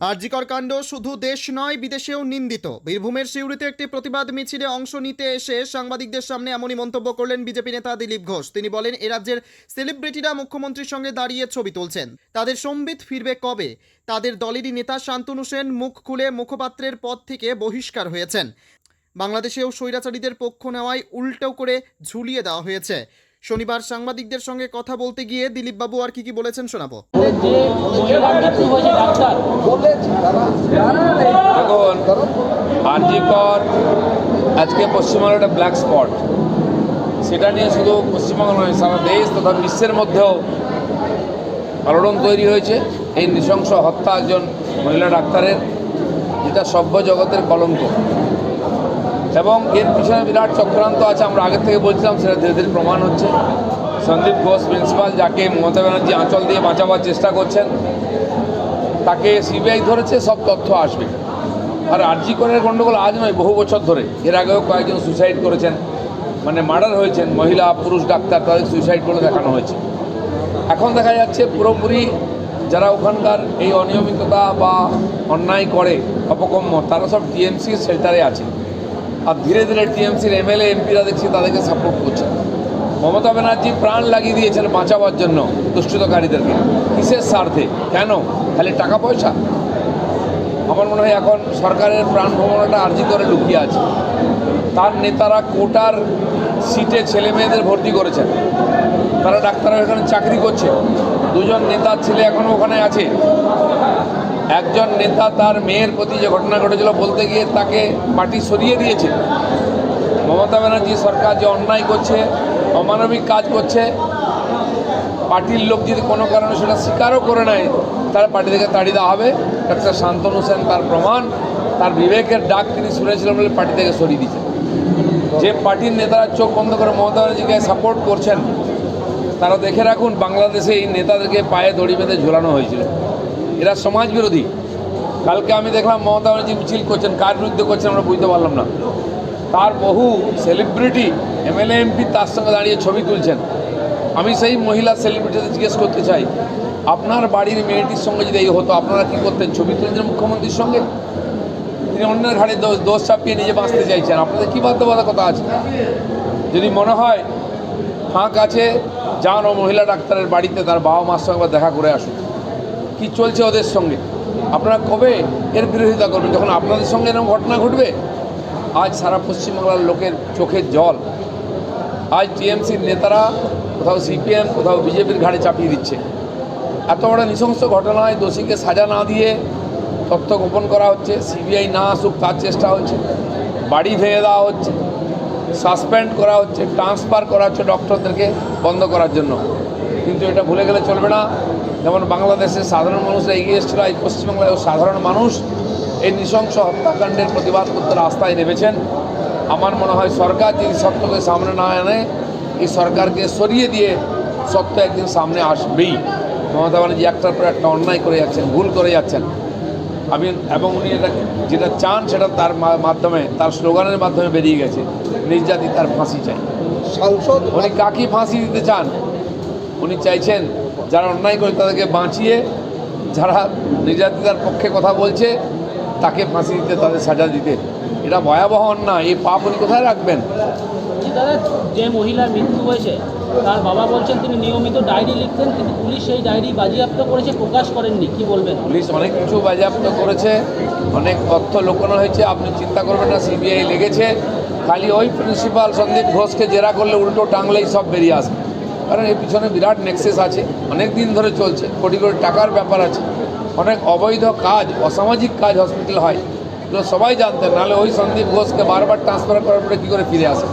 আরজিকর কাণ্ড শুধু দেশ নয়, বিদেশেও নিন্দিত। বীরভূমের সিউড়িতে একটি প্রতিবাদ মিছিলে অংশ নিতে এসে সাংবাদিকদের সামনে এমনই মন্তব্য করলেন বিজেপি নেতা দিলীপ ঘোষ। তিনি বলেন, এ রাজ্যের সেলিব্রিটিরা মুখ্যমন্ত্রীর সঙ্গে দাঁড়িয়ে ছবি তুলছেন। তাদের সম্বিত ফিরবে কবে? তাদের দলেরই নেতা শান্তনু সেন মুখ খুলে মুখপাত্রের পদ থেকে বহিষ্কার হয়েছেন। বাংলাদেশেও স্বৈরাচারীদের পক্ষ নেওয়ায় উল্টো করে ঝুলিয়ে দেওয়া হয়েছে। শনিবার সাংবাদিকদের সঙ্গে কথা বলতে গিয়ে দিলীপবাবু আর কি কি বলেছেন শোনাবো। আরজিকর আজকে পশ্চিমবঙ্গের একটা ব্ল্যাক স্পট সেটা নিয়ে শুধু পশ্চিমবঙ্গ নয়, সারা দেশ তথা বিশ্বের মধ্যেও আলোড়ন তৈরি হয়েছে। এই নৃশংস হত্যা একজন মহিলা ডাক্তারের, যেটা সভ্য জগতের কলঙ্ক। এবং এর পিছনে বিরাট চক্রান্ত আছে, আমরা আগে থেকে বলছিলাম, সেটা ধীরে ধীরে প্রমাণ হচ্ছে। সন্দীপ ঘোষ প্রিন্সিপাল যাকে মমতা ব্যানার্জি আঁচল দিয়ে বাঁচাবার চেষ্টা করছেন, তাকে সিবিআই ধরেছে, সব তথ্য আসবে। আর আরজি করের গণ্ডগোল আজ নয়, বহু বছর ধরে। এর আগেও কয়েকজন সুইসাইড করেছেন মানে মার্ডার হয়েছেন, মহিলা, পুরুষ, ডাক্তার, তাদের সুইসাইড বলে দেখানো হয়েছে। এখন দেখা যাচ্ছে, পুরোপুরি যারা ওখানকার এই অনিয়মিততা বা অন্যায় করে অপকম্য তারা সব টিএমসির শেল্টারে আছে। আর ধীরে ধীরে টিএমসির এমএলএ এমপিরা দেখছি তাদেরকে সাপোর্ট করছে। মমতা ব্যানার্জি প্রাণ লাগিয়ে দিয়েছেন বাঁচাবার জন্য দুষ্কৃতকারীদেরকে কিসের স্বার্থে? কেন? খালি টাকা পয়সা? আমার মনে হয় এখন সরকারের প্রাণ ভ্রমণটা আর্জি করে লুকিয়ে আছে। তার নেতারা কোটার সিটে ছেলে মেয়েদের ভর্তি করেছেন। তারা ডাক্তাররা এখানে চাকরি করছে। দুজন নেতার ছেলে এখনও ওখানে আছে। একজন নেতা তার মেয়ের প্রতি যে ঘটনা ঘটেছিল বলতে গিয়ে তাকে পার্টি সরিয়ে দিয়েছে। মমতা ব্যানার্জি সরকার যে অন্যায় করছে, অমানবিক কাজ করছে, পার্টির লোক যদি কোনো কারণে সেটা স্বীকারও করে নেয় তার পার্টি থেকে তাড়িয়ে দেওয়া হবে। ডাক্তার শান্তনু সেন তার প্রমাণ, তার বিবেকের ডাক তিনি শুনেছিলেন বলে পার্টি থেকে সরিয়ে দিয়েছেন যে পার্টির নেতারা চোখ বন্ধ করে মমতা ব্যানার্জিকে সাপোর্ট করছেন, তারা দেখে রাখুন, বাংলাদেশে এই নেতাদেরকে পায়ে দড়ি বেঁধে ঝোলানো হয়েছিল। এরা সমাজ বিরোধী। কালকে আমি দেখলাম মমতা ব্যানার্জি মিছিল করছেন, কার বিরুদ্ধে করছেন আমরা বুঝতে পারলাম না। তার বহু সেলিব্রিটি এমএলএ এমপি তার সঙ্গে দাঁড়িয়ে ছবি তুলছেন। আমি সেই মহিলা সেলিব্রিটিদের জিজ্ঞেস করতে চাই, আপনার বাড়ির মেয়েটির সঙ্গে যদি এই হতো, আপনারা কী করতেন? ছবি তুলছেন মুখ্যমন্ত্রীর সঙ্গে? তিনি অন্যের ঘাড়ে দোষ দোষ চাপিয়ে নিজে বাঁচতে চাইছেন। আপনাদের কী বাধ্যবাধকতা আছে? যদি মনে হয়, ফাঁক আছে, যান ও মহিলা ডাক্তারের বাড়িতে তার বাবা মার সঙ্গে দেখা করে আসুন। কী চলছে ওদের সঙ্গে? আপনারা কবে এর বিরোধিতা করবেন? যখন আপনাদের সঙ্গে এরকম ঘটনা ঘটবে? আজ সারা পশ্চিমবাংলার লোকের চোখের জল। আজ টিএমসির নেতারা কোথাও সিপিএম, কোথাও বিজেপির ঘাড়ে চাপিয়ে দিচ্ছে। এত বড় নৃশংস ঘটনায় দোষীকে সাজা না দিয়ে তথ্য গোপন করা হচ্ছে, সিবিআই না আসুক তার চেষ্টা হচ্ছে, বাড়ি ভেঙে দেওয়া হচ্ছে, সাসপেন্ড করা হচ্ছে, ট্রান্সফার করা হচ্ছে ডক্টরদেরকে বন্ধ করার জন্য। কিন্তু এটা ভুলে গেলে চলবে না। যেমন বাংলাদেশের সাধারণ মানুষরা এগিয়ে এসেছিল এই পশ্চিমবাংলায় সাধারণ মানুষ এই নৃশংস হত্যাকাণ্ডের প্রতিবাদ করতে রাস্তায় নেমেছেন। আমার মনে হয় সরকার যদি সত্যকে সামনে না আনে এই সরকারকে সরিয়ে দিয়ে সত্য একদিন সামনে আসবেই। মমতা ব্যানার্জি একটার পর একটা অন্যায় করে যাচ্ছেন ভুল করে যাচ্ছেন। আমি এবং উনি এটা যেটা চান সেটা তার মাধ্যমে তার স্লোগানের মাধ্যমে বেরিয়ে গেছে নির্যাতি তার ফাঁসি চাই। সাংসদ উনি কাকে ফাঁসি দিতে চান? উনি চাইছেন যারা অন্যায় করে তাদেরকে বাঁচিয়ে যারা নির্যাতিতার পক্ষে কথা বলছে তাকে ফাঁসি দিতে তাদের সাজা দিতে। এটা ভয়াবহ অন্যায়। এই পাপ উনি কোথায় রাখবেন? যে দাদা যে মহিলার মৃত্যু হয়েছে তার বাবা বলছেন তিনি নিয়মিত ডায়েরি লিখতেন কিন্তু পুলিশ সেই ডায়েরি বাজেয়াপ্ত করেছে প্রকাশ করেননি। কি বলবেন? পুলিশ অনেক কিছু বাজেয়াপ্ত করেছে অনেক তথ্য লোকানো হয়েছে আপনি চিন্তা করবেন না সিবিআই লেগেছে। খালি ওই প্রিন্সিপাল সন্দীপ ঘোষকে জেরা করলে উল্টো টাংলেই সব বেরিয়ে আসবে। কারণ এর পিছনে বিরাট নেক্সেস আছে অনেক দিন ধরে চলছে কোটি কোটি টাকার ব্যাপার আছে অনেক অবৈধ কাজ অসামাজিক কাজ হসপিটাল হয়। এগুলো সবাই জানতেন নাহলে ওই সন্দীপ ঘোষকে বারবার ট্রান্সফার করার পরে কী করে ফিরে আসে?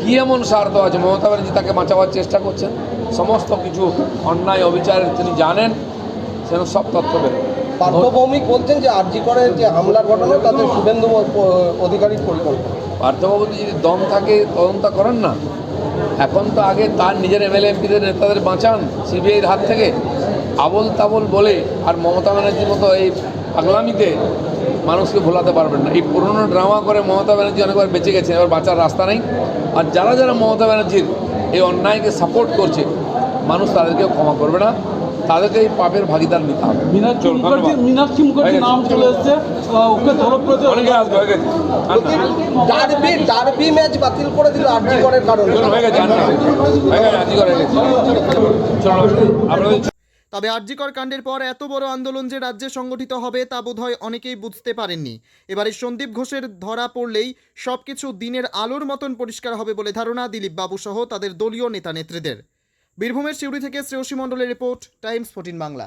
কী এমন স্বার্থ আছে? মমতা ব্যানার্জি তাকে বাঁচাবার চেষ্টা করছেন। সমস্ত কিছু অন্যায় অবিচার তিনি জানেন সেন সব তথ্য বেরোবে পার্থ ভৌমিক বলছেন যে আরজি করে যে হামলার ঘটনা তাতে শুভেন্দু অধিকারীর পরিকল্পনা। পার্থবাবু যদি দম থাকে তদন্ত করেন না এখন তো আগে তার নিজের এমএলএ এমপিদের নেতাদের বাঁচান সিবিআইয়ের হাত থেকে। আবল তাবল বলে আর মমতা ব্যানার্জির মতো এই পাগলামিতে মানুষকে ভোলাতে পারবেন না। এই পুরনো ড্রামা করে মমতা ব্যানার্জি অনেকবার বেঁচে গেছে এবার বাঁচার রাস্তা নেই। আর যারা যারা মমতা ব্যানার্জির এই অন্যায়কে সাপোর্ট করছে, মানুষ তাদেরকেও ক্ষমা করবে না। তাদেরকে এই পাপের ভাগিদার নিতে হবে। মীনাক্ষী চলুন, মুখার্জি মীনাক্ষী মুখার্জি নাম চলে এসছে ওকে করেছে অনেকে আসবে হয়ে গেছে। ডার্বি ডার্বি ম্যাচ বাতিল করে দিল আরজি করের কারণে। হয়ে গেছে হয়ে করে তবে আরজিকর কাণ্ডের পর এত বড় আন্দোলন যে রাজ্যে সংগঠিত হবে তা বোধহয় অনেকেই বুঝতে পারেননি। এবারে সন্দীপ ঘোষের ধরা পড়লেই সবকিছু দিনের আলোর মতন পরিষ্কার হবে বলে ধারণা দিলীপ বাবু সহ তাদের দলীয় নেতা নেত্রীদের বীরভূমের সিউড়ি থেকে শ্রেয়সী মণ্ডলের রিপোর্ট টাইমস ফোর্টিন বাংলা।